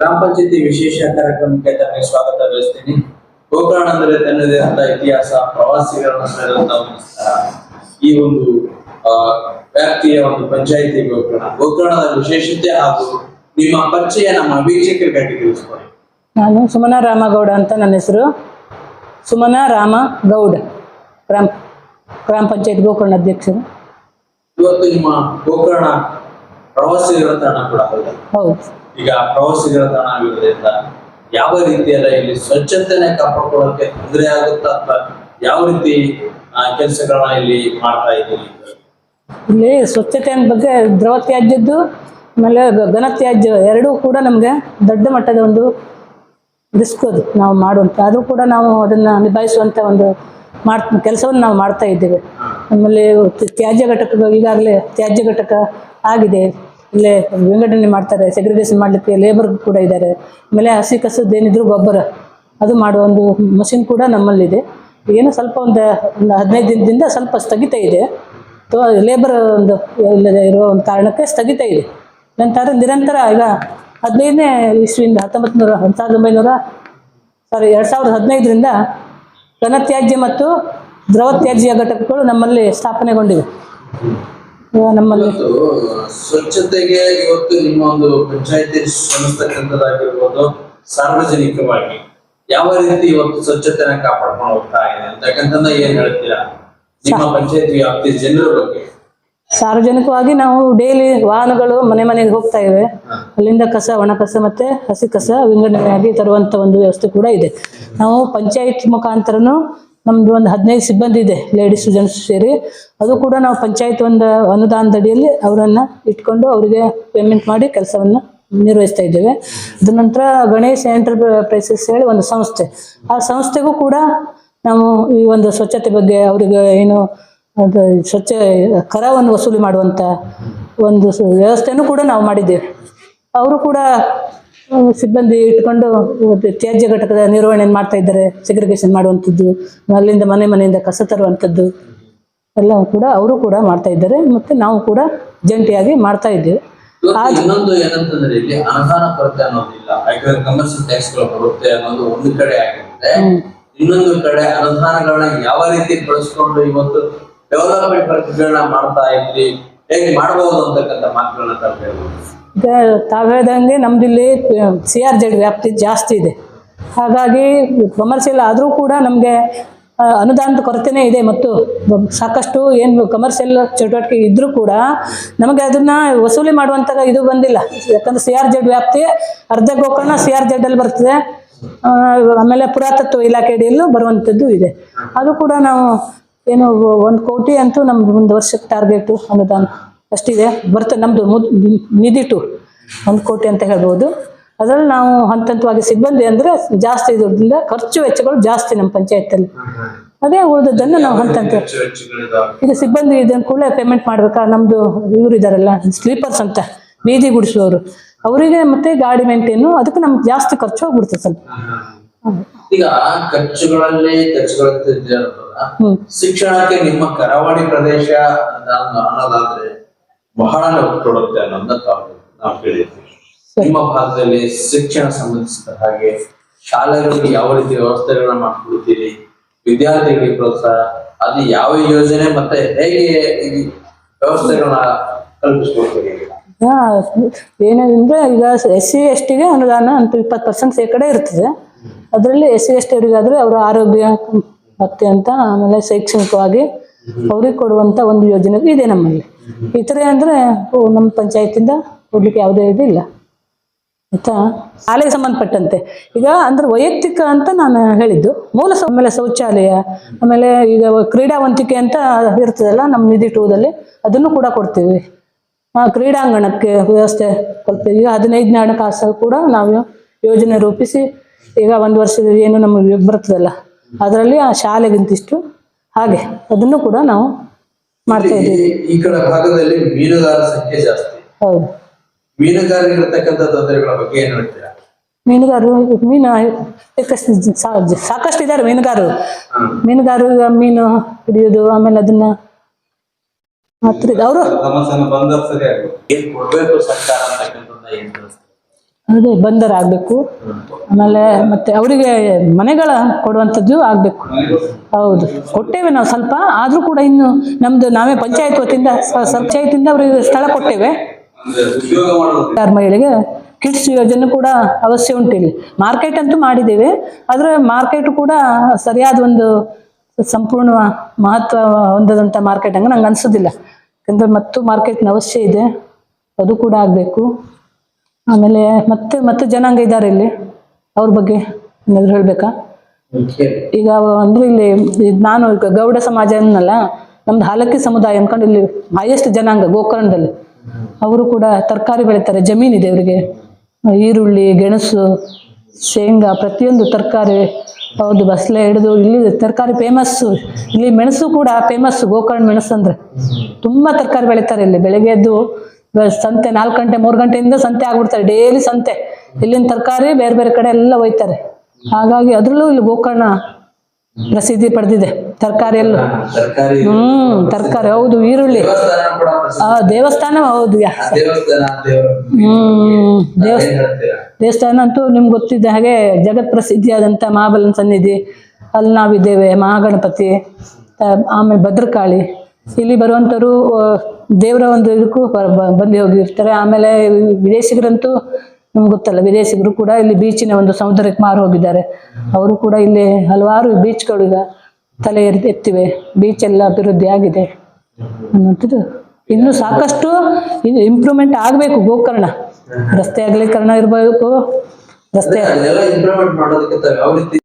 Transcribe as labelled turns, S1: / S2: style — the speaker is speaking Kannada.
S1: ಗ್ರಾಮ ಪಂಚಾಯತಿ ವಿಶೇಷ ಕಾರ್ಯಕ್ರಮಕ್ಕೆ ತಮಗೆ ಸ್ವಾಗತ ಬಯಸ್ತೀನಿ ಗೋಕರ್ಣ ಅಂದ್ರೆ ತನ್ನದೇ ಆದ ಇತಿಹಾಸ ಪ್ರವಾಸಿಗರನ್ನು ಸೆಳೆದಂತ ಈ ಒಂದು ವ್ಯಾಪ್ತಿಯ ಒಂದು ಪಂಚಾಯಿತಿ ಗೋಕರ್ಣ. ಗೋಕರ್ಣದ ವಿಶೇಷತೆ ಹಾಗೂ ನಿಮ್ಮ ಪರಿಚಯ ನಮ್ಮ ವೀಕ್ಷಕರಿಗಾಗಿ ತಿಳಿಸ್ಕೊಡಿ.
S2: ನಾನು ಸುಮನ ರಾಮಗೌಡ ಅಂತ ನನ್ನ ಹೆಸರು. ಸುಮನ ರಾಮ ಗೌಡ ಗ್ರಾಮ ಗ್ರಾಮ ಪಂಚಾಯತ್ ಗೋಕರ್ಣ ಅಧ್ಯಕ್ಷರು.
S1: ಇವತ್ತು ನಿಮ್ಮ ಗೋಕರ್ಣ ಪ್ರವಾಸಿಗರ ತಾಣ ಕೂಡ ಹೌದು. ಈಗ ಪ್ರವಾಸಿಗರ ತಾಣ ಆಗಿರೋದ್ರಿಂದ ಯಾವ ರೀತಿಯಲ್ಲ ಇಲ್ಲಿ ಸ್ವಚ್ಛತೆನೆ ಕಾಪಾಡ್ಕೊಳ್ಳೋಕೆ ತೊಂದರೆ ಆಗುತ್ತಾ ಅಥವಾ ಯಾವ ರೀತಿ ಕೆಲಸಗಳನ್ನ ಇಲ್ಲಿ ಮಾಡ್ತಾ ಇದ್ದೀವಿ
S2: ಇಲ್ಲಿ ಸ್ವಚ್ಛತೆ ಬಗ್ಗೆ ದ್ರವ ತ್ಯಾಜ್ಯದ್ದು ಆಮೇಲೆ ಘನ ತ್ಯಾಜ್ಯ ಎರಡೂ ಕೂಡ ನಮಗೆ ದೊಡ್ಡ ಮಟ್ಟದ ಒಂದು ರಿಸ್ಕ್ ಅದು ನಾವು ಮಾಡುವಂಥ ಅದು ಕೂಡ ನಾವು ಅದನ್ನ ನಿಭಾಯಿಸುವಂತ ಒಂದು ಮಾಡ್ ಕೆಲಸವನ್ನು ನಾವು ಮಾಡ್ತಾ ಇದ್ದೇವೆ. ಆಮೇಲೆ ತ್ಯಾಜ್ಯ ಘಟಕ ಈಗಾಗಲೇ ತ್ಯಾಜ್ಯ ಘಟಕ ಆಗಿದೆ. ಇಲ್ಲೇ ವಿಂಗಡಣೆ ಮಾಡ್ತಾರೆ ಸೆಗ್ರಿಗೇಷನ್ ಮಾಡಲಿಕ್ಕೆ ಲೇಬರ್ ಕೂಡ ಇದ್ದಾರೆ ಆಮೇಲೆ ಹಸಿ ಕಸದ್ದು ಏನಿದ್ರು ಗೊಬ್ಬರ, ಅದು ಮಾಡುವ ಒಂದು ಮಷಿನ್ ಕೂಡ ನಮ್ಮಲ್ಲಿದೆ. ಏನೋ ಸ್ವಲ್ಪ ಒಂದು ಒಂದು ಹದಿನೈದು ದಿನದಿಂದ ಸ್ವಲ್ಪ ಸ್ಥಗಿತ ಇದೆ. ಅಥವಾ ಲೇಬರ್ ಒಂದು ಇಲ್ಲದೆ ಇರುವ ಒಂದು ಕಾರಣಕ್ಕೆ ಸ್ಥಗಿತ ಇದೆ. ನಂತರ ನಿರಂತರ ಈಗ ಹದಿನೈದನೇ ಇಸ್ವಿಯಿಂದ ಹತ್ತೊಂಬತ್ತು ನೂರ ಒಂದು ಸಾವಿರದ ಒಂಬೈನೂರ ಸಾರಿ ಎರಡು ಸಾವಿರದ ಹದಿನೈದರಿಂದ ಘನತ್ಯಾಜ್ಯ ಮತ್ತು ದ್ರವ ತ್ಯಾಜ್ಯ ಘಟಕಗಳು ನಮ್ಮಲ್ಲಿ ಸ್ಥಾಪನೆಗೊಂಡಿವೆ. ನಮ್ಮಲ್ಲಿ.
S1: ಸ್ವಚ್ಛತೆಗೆ ಇವತ್ತು ನಿಮ್ಮ ಒಂದು ಪಂಚಾಯತಿ ಶ್ರಮಿಸ್ತಕ್ಕಂಥದ್ದಾಗಿರ್ಬೋದು ಸಾರ್ವಜನಿಕವಾಗಿ ಯಾವ ರೀತಿ ಇವತ್ತು ಸ್ವಚ್ಛತೆನ ಕಾಪಾಡ್ಕೊಂಡು ಹೋಗ್ತಾ ಇದೆ ಅಂತಕ್ಕಂಥದ್ದನ್ನ ಏನ್ ಹೇಳ್ತೀರಾ? ನಿಮ್ಮ ಪಂಚಾಯತಿ ವ್ಯಾಪ್ತಿ ಜನರ ಬಗ್ಗೆ.
S2: ಸಾರ್ವಜನಿಕವಾಗಿ ನಾವು ಡೈಲಿ ವಾಹನಗಳು ಮನೆ ಮನೆಗೆ ಹೋಗ್ತಾ ಇವೆ. ಅಲ್ಲಿಂದ ಕಸ ಒಣ ಕಸ ಮತ್ತೆ ಹಸಿ ಕಸ ವಿಂಗಡಣೆಯಾಗಿ ತರುವಂತ ಒಂದು ವ್ಯವಸ್ಥೆ ಕೂಡ ಇದೆ. ನಾವು ಪಂಚಾಯತ್ ಮುಖಾಂತರನು ನಮ್ದು ಒಂದು ಹದಿನೈದು ಸಿಬ್ಬಂದಿ ಇದೆ ಲೇಡೀಸ್ ಜೆಂಟ್ಸ್ ಸೇರಿ. ಅದು ಕೂಡ ನಾವು ಪಂಚಾಯತ್ ಒಂದು ಅನುದಾನದ ಅಡಿಯಲ್ಲಿ ಅವರನ್ನು ಇಟ್ಕೊಂಡು ಅವರಿಗೆ ಪೇಮೆಂಟ್ ಮಾಡಿ ಕೆಲಸವನ್ನು ನಿರ್ವಹಿಸ್ತಾ ಇದ್ದೇವೆ. ಅದ ನಂತರ ಗಣೇಶ್ ಎಂಟರ್ಪ್ರೈಸಸ್ ಹೇಳಿ ಒಂದು ಸಂಸ್ಥೆ. ಆ ಸಂಸ್ಥೆಗೂ ಕೂಡ ನಾವು ಈ ಒಂದು ಸ್ವಚ್ಛತೆ ಬಗ್ಗೆ ಅವರಿಗೆ ಏನು ಅದು ಸ್ವಚ್ಛ ಕರವನ್ನು ವಸೂಲಿ ಮಾಡುವಂಥ ಒಂದು ವ್ಯವಸ್ಥೆನೂ ಕೂಡ ನಾವು ಮಾಡಿದ್ದೇವೆ. ಅವರು ಕೂಡ ಸಿಬ್ಬಂದಿ ಇಟ್ಕೊಂಡು ತ್ಯಾಜ್ಯ ಘಟಕದ ನಿರ್ವಹಣೆ ಮಾಡ್ತಾ ಇದ್ದಾರೆ ಸೆಗ್ರಿಗೇಷನ್ ಮಾಡುವಂಥದ್ದು ಅಲ್ಲಿಂದ ಮನೆ ಮನೆಯಿಂದ ಕಸ ತರುವಂಥದ್ದು ಎಲ್ಲ ಕೂಡ ಅವರು ಕೂಡ ಮಾಡ್ತಾ ಇದ್ದಾರೆ ಮತ್ತೆ ನಾವು ಕೂಡ ಜಂಟಿಯಾಗಿ ಮಾಡ್ತಾ ಇದ್ದೇವೆ.
S1: ಇನ್ನೊಂದು ಏನಂತಂದ್ರೆ ಇಲ್ಲಿ ಅನುದಾನ ಕೊರತೆ ಅನ್ನೋದಿಲ್ಲ. ಯಾಕಂದ್ರೆ ಕಮರ್ಷಿಯಲ್ ಟ್ಯಾಕ್ಸ್ಗಳು ಬರುತ್ತೆ ಅನ್ನೋದು ಒಂದು ಕಡೆ ಆಗಿರುತ್ತೆ ಇನ್ನೊಂದು ಕಡೆ ಅನುದಾನಗಳನ್ನ ಯಾವ ರೀತಿ ಬಳಸ್ಕೊಂಡು ಇವತ್ತು ಡೆವಲಪ್ಮೆಂಟ್ ವರ್ಕ್ಗಳನ್ನ ಮಾಡ್ತಾ ಇದ್ರಿ ಹೇಗೆ ಮಾಡಬಹುದು ಅಂತಕ್ಕಂಥ ಮಾತುಗಳನ್ನ ತರ್ತೇವೆ ಹೇಳ್ಬೋದು
S2: ತಾವು ಹೇಳ್ದಂಗೆ ನಮ್ದಿಲ್ಲಿ ಸಿ ಆರ್ ಜೆಡ್ ವ್ಯಾಪ್ತಿ ಜಾಸ್ತಿ ಇದೆ. ಹಾಗಾಗಿ ಕಮರ್ಷಿಯಲ್ ಆದರೂ ಕೂಡ ನಮಗೆ ಅನುದಾನದ ಕೊರತೆನೇ ಇದೆ ಮತ್ತು ಸಾಕಷ್ಟು ಏನು ಕಮರ್ಷಿಯಲ್ ಚಟುವಟಿಕೆ ಇದ್ದರೂ ಕೂಡ ನಮಗೆ ಅದನ್ನು ವಸೂಲಿ ಮಾಡುವಂಥ ಇದು ಬಂದಿಲ್ಲ. ಯಾಕಂದರೆ ಸಿ ಆರ್ ಜೆಡ್ ವ್ಯಾಪ್ತಿ ಅರ್ಧ ಗೋಕರ್ಣ ಸಿ ಆರ್ ಜೆಡ್ಡಲ್ಲಿ ಬರ್ತದೆ. ಆಮೇಲೆ ಪುರಾತತ್ವ ಇಲಾಖೆ ಅಡಿಯಲ್ಲೂ ಬರುವಂಥದ್ದು ಇದೆ. ಅದು ಕೂಡ ನಾವು ಏನು ಒಂದು ಕೋಟಿ ಅಂತೂ ನಮ್ದು ಒಂದು ವರ್ಷಕ್ಕೆ ಟಾರ್ಗೆಟು ಅನುದಾನ. ಅಷ್ಟಿದೆ. ಬರ್ತದೆ ನಮ್ಮದು ಮುದ್ ನಿಧಿ ಟು ಒಂದು ಕೋಟಿ ಅಂತ ಹೇಳ್ಬೋದು. ಅದರಲ್ಲಿ ನಾವು ಹಂತ ಹಂತವಾಗಿ ಸಿಬ್ಬಂದಿ ಅಂದರೆ ಜಾಸ್ತಿ ದುಡ್ಡಿಂದ ಖರ್ಚು ವೆಚ್ಚಗಳು ಜಾಸ್ತಿ ನಮ್ಮ ಪಂಚಾಯತಲ್ಲಿ ಅದೇ ಉಳಿದದ್ದನ್ನು ನಾವು ಹಂತ ಹಂತ ಈಗ ಸಿಬ್ಬಂದಿ ಇದನ್ನು ಕೂಡ ಪೇಮೆಂಟ್ ಮಾಡ್ಬೇಕಾ? ನಮ್ಮದು ಇವರು ಇದಾರಲ್ಲ ಸ್ಲೀಪರ್ಸ್ ಅಂತ ಬೀದಿ ಗುಡಿಸುವವರು. ಅವರಿಗೆ ಮತ್ತೆ ಗಾಡಿ ಮೇಂಟೇನು ಅದಕ್ಕೆ ನಮ್ಗೆ ಜಾಸ್ತಿ ಖರ್ಚು ಹೋಗ್ಬಿಡ್ತದೆ ಸ್ವಲ್ಪ.
S1: ಈಗ ಖರ್ಚುಗಳಲ್ಲಿ
S2: ಹ್ಮ್.
S1: ಶಿಕ್ಷಣಕ್ಕೆ ನಿಮ್ಮ ಕರಾವಳಿ ಪ್ರದೇಶ ಅನ್ನೋದಾದ್ರೆ ಬಹಳ ಕೊಡುತ್ತೆ ಅನ್ನೋದನ್ನ ತಾವು ನಾವು ಕೇಳಿದ್ವಿ. ನಿಮ್ಮ ಭಾಗದಲ್ಲಿ ಶಿಕ್ಷಣ ಸಂಬಂಧಿಸಿದ ಹಾಗೆ ಶಾಲೆಗಳಿಗೆ ಯಾವ ರೀತಿ ವ್ಯವಸ್ಥೆಗಳನ್ನ ಮಾಡ್ಕೊಡ್ತೀರಿ ವಿದ್ಯಾರ್ಥಿಗಳಿಗೆ ಪ್ರೋತ್ಸಾಹ ಅದು ಯಾವ ಯೋಜನೆ ಮತ್ತೆ ಹೇಗೆ ಈ ವ್ಯವಸ್ಥೆಗಳನ್ನ ಕಲ್ಪಿಸ್ಕೊಡ್ತೀರಿ
S2: ಏನಂದ್ರೆ ಈಗ ಎಸ್ ಸಿ ಎಸ್ ಟಿಗೆ ಅನುದಾನ ಅಂತ ಇಪ್ಪತ್ತು ಪರ್ಸೆಂಟ್ ಶೇಕಡೆ ಇರ್ತದೆ. ಅದರಲ್ಲಿ ಎಸ್ ಸಿ ಎಸ್ ಟಿ ಅವರಿಗಾದ್ರೆ ಅವರ ಆರೋಗ್ಯ ಮತ್ತೆ ಅಂತ ಆಮೇಲೆ ಶೈಕ್ಷಣಿಕವಾಗಿ ಅವ್ರಿಗೆ ಕೊಡುವಂತ ಒಂದು ಯೋಜನೆ ಇದೆ ನಮ್ಮಲ್ಲಿ. ಇತರೆ ಅಂದರೆ ನಮ್ಮ ಪಂಚಾಯತಿಂದ ಕೊಡ್ಲಿಕ್ಕೆ ಯಾವುದೇ ಇದಿಲ್ಲ. ಆಯ್ತಾ? ಶಾಲೆಗೆ ಸಂಬಂಧಪಟ್ಟಂತೆ. ಈಗ ಅಂದ್ರೆ ವೈಯಕ್ತಿಕ ಅಂತ ನಾನು ಹೇಳಿದ್ದು. ಮೂಲ ಆಮೇಲೆ ಶೌಚಾಲಯ ಆಮೇಲೆ ಈಗ ಕ್ರೀಡಾವಂತಿಕೆ ಅಂತ ಇರ್ತದಲ್ಲ ನಮ್ಮ ನಿಧಿ ಟೂದಲ್ಲಿ ಅದನ್ನು ಕೂಡ ಕೊಡ್ತೀವಿ. ಆ, ಕ್ರೀಡಾಂಗಣಕ್ಕೆ ವ್ಯವಸ್ಥೆ ಕೊಡ್ತೀವಿ. ಈಗ ಹದಿನೈದನೇ ಹಣಕಾಸು ಕೂಡ ನಾವು ಯೋಜನೆ ರೂಪಿಸಿ ಈಗ ಒಂದು ವರ್ಷದ ಏನು ನಮಗೆ ಬರ್ತದಲ್ಲ ಅದರಲ್ಲಿ ಆ ಶಾಲೆಗಿಂತಿಷ್ಟು ಹಾಗೆ ಅದನ್ನು ಕೂಡ ನಾವು ಮಾಡ್ತಾ ಇದ್ದೀವಿ.
S1: ಈ- ಕಡೆ ಭಾಗದಲ್ಲಿ ಮೀನುಗಾರರ ಸಂಖ್ಯೆ ಜಾಸ್ತಿ.
S2: ಹೌದು.
S1: ಮೀನುಗಾರರಿಗೆ ಇರತಕ್ಕಂಥ ತೊಂದರೆಗಳ ಬಗ್ಗೆ ಏನ್ ಹೇಳ್ತೀರಾ?
S2: ಮೀನುಗಾರರು ಮೀನು ಸಾಕಷ್ಟು ಇದ್ದಾರೆ ಮೀನುಗಾರರು. ಮೀನುಗಾರರು ಮೀನು ಹಿಡಿಯೋದು ಆಮೇಲೆ ಅದನ್ನ ಅವರು
S1: ಕೊಡ್ಬೇಕು ಸರ್ಕಾರ ಅಂತಕ್ಕಂಥದ್ದು ಏನ್ ತಿಳಿಸ್ತೀರಾ?
S2: ಅದೇ ಬಂದರ ಆಗ್ಬೇಕು. ಆಮೇಲೆ ಮತ್ತೆ ಅವರಿಗೆ ಮನೆಗಳ ಕೊಡುವಂಥದ್ದು ಆಗಬೇಕು. ಹೌದು. ಕೊಟ್ಟೇವೆ ನಾವು ಸ್ವಲ್ಪ, ಆದರೂ ಕೂಡ ಇನ್ನು ನಮ್ದು ನಾವೇ ಪಂಚಾಯತ್ ವತಿಯಿಂದ ಪಂಚಾಯತಿಂದ ಅವರಿಗೆ ಸ್ಥಳ ಕೊಟ್ಟೇವೆ. ಮಹಿಳೆಗೆ ಕಿಡ್ಸ್ ಯೋಜನೆ ಕೂಡ ಅವಶ್ಯ ಉಂಟು ಇಲ್ಲಿ. ಮಾರ್ಕೆಟ್ ಅಂತೂ ಮಾಡಿದ್ದೇವೆ. ಆದರೆ ಮಾರ್ಕೆಟ್ ಕೂಡ ಸರಿಯಾದ ಒಂದು ಸಂಪೂರ್ಣ ಮಹತ್ವ ಹೊಂದದಂತ ಮಾರ್ಕೆಟ್ ಹಂಗೆ ನಂಗೆ ಅನ್ಸೋದಿಲ್ಲ. ಯಾಕಂದರೆ ಮತ್ತು ಮಾರ್ಕೆಟ್ನ ಅವಶ್ಯ ಇದೆ. ಅದು ಕೂಡ ಆಗಬೇಕು. ಆಮೇಲೆ ಮತ್ತೆ ಮತ್ತೆ ಜನಾಂಗ ಇದ್ದಾರೆ ಇಲ್ಲಿ. ಅವ್ರ ಬಗ್ಗೆ ಏನಾದ್ರು ಹೇಳ್ಬೇಕಾ? ಈಗ ಅಂದ್ರೆ ಇಲ್ಲಿ ನಾನು ಈಗ ಗೌಡ ಸಮಾಜ ಅನ್ನಲ್ಲ ನಮ್ದು ಹಾಲಕ್ಕಿ ಸಮುದಾಯ ಅನ್ಕೊಂಡು ಇಲ್ಲಿ ಹೈಯೆಸ್ಟ್ ಜನಾಂಗ ಗೋಕರ್ಣದಲ್ಲಿ. ಅವರು ಕೂಡ ತರಕಾರಿ ಬೆಳೀತಾರೆ ಜಮೀನಿದೆ ಅವರಿಗೆ. ಈರುಳ್ಳಿ ಗೆಣಸು ಶೇಂಗಾ ಪ್ರತಿಯೊಂದು ತರಕಾರಿ ಹೌದು ಬಸ್ಲೆ ಹಿಡಿದು ಇಲ್ಲಿ ತರಕಾರಿ ಫೇಮಸ್ಸು ಇಲ್ಲಿ ಮೆಣಸು ಕೂಡ ಫೇಮಸ್ ಗೋಕರ್ಣ ಮೆಣಸು ಅಂದ್ರೆ. ತುಂಬಾ ತರಕಾರಿ ಬೆಳೀತಾರೆ ಇಲ್ಲಿ. ಬೆಳಗ್ಗೆ ಎದ್ದು ಸಂತೆ ನಾಲ್ಕು ಗಂಟೆ ಮೂರು ಗಂಟೆಯಿಂದ ಸಂತೆ ಆಗ್ಬಿಡ್ತಾರೆ. ಡೈಲಿ ಸಂತೆ. ಇಲ್ಲಿನ ತರಕಾರಿ ಬೇರೆ ಬೇರೆ ಕಡೆ ಎಲ್ಲ ಒಯ್ತಾರೆ. ಹಾಗಾಗಿ ಅದ್ರಲ್ಲೂ ಇಲ್ಲಿ ಗೋಕರ್ಣ ಪ್ರಸಿದ್ಧಿ ಪಡೆದಿದೆ. ತರಕಾರಿ ಎಲ್ಲ. ಹ್ಮ್ ತರಕಾರಿ. ಹೌದು ಈರುಳ್ಳಿ. ಆ ದೇವಸ್ಥಾನ ಹೌದು ಯಾ-
S1: ಆ ದೇವಸ್ಥಾನ
S2: ಹ್ಮ್ ದೇವಸ್ಥಾನ. ಅಂತೂ ನಿಮ್ಗೆ ಗೊತ್ತಿದ್ದ ಹಾಗೆ ಜಗತ್ ಪ್ರಸಿದ್ಧಿಯಾದಂತ ಮಹಾಬಲನ ಸನ್ನಿಧಿ. ಅಲ್ಲಿ ನಾವಿದ್ದೇವೆ ಮಹಾಗಣಪತಿ ಆಮೇಲೆ ಭದ್ರಕಾಳಿ. ಇಲ್ಲಿ ಬರುವಂಥವ್ರು ದೇವರ ಒಂದು ಇದಕ್ಕೂ ಬಂದು ಹೋಗಿರ್ತಾರೆ. ಆಮೇಲೆ ವಿದೇಶಿಗರಂತೂ ನಿಮ್ಗೆ ಗೊತ್ತಲ್ಲ, ವಿದೇಶಿಗರು ಕೂಡ ಇಲ್ಲಿ ಬೀಚಿನ ಒಂದು ಸಮುದ್ರಕ್ಕೆ ಮಾರು ಹೋಗಿದ್ದಾರೆ. ಅವರು ಕೂಡ ಇಲ್ಲಿ ಹಲವಾರು ಬೀಚ್ಗಳೀಗ ತಲೆ ಎತ್ತಿ- ಎತ್ತಿವೆ. ಬೀಚ್ ಎಲ್ಲ ಅಭಿವೃದ್ಧಿ ಆಗಿದೆ ಅನ್ನುವಂಥದ್ದು. ಇನ್ನು ಸಾಕಷ್ಟು ಇಂಪ್ರೂವ್ಮೆಂಟ್ ಆಗಬೇಕು ಗೋಕರ್ಣ. ರಸ್ತೆ ಅಗಲೀಕರಣ ಇರಬೇಕು. ರಸ್ತೆ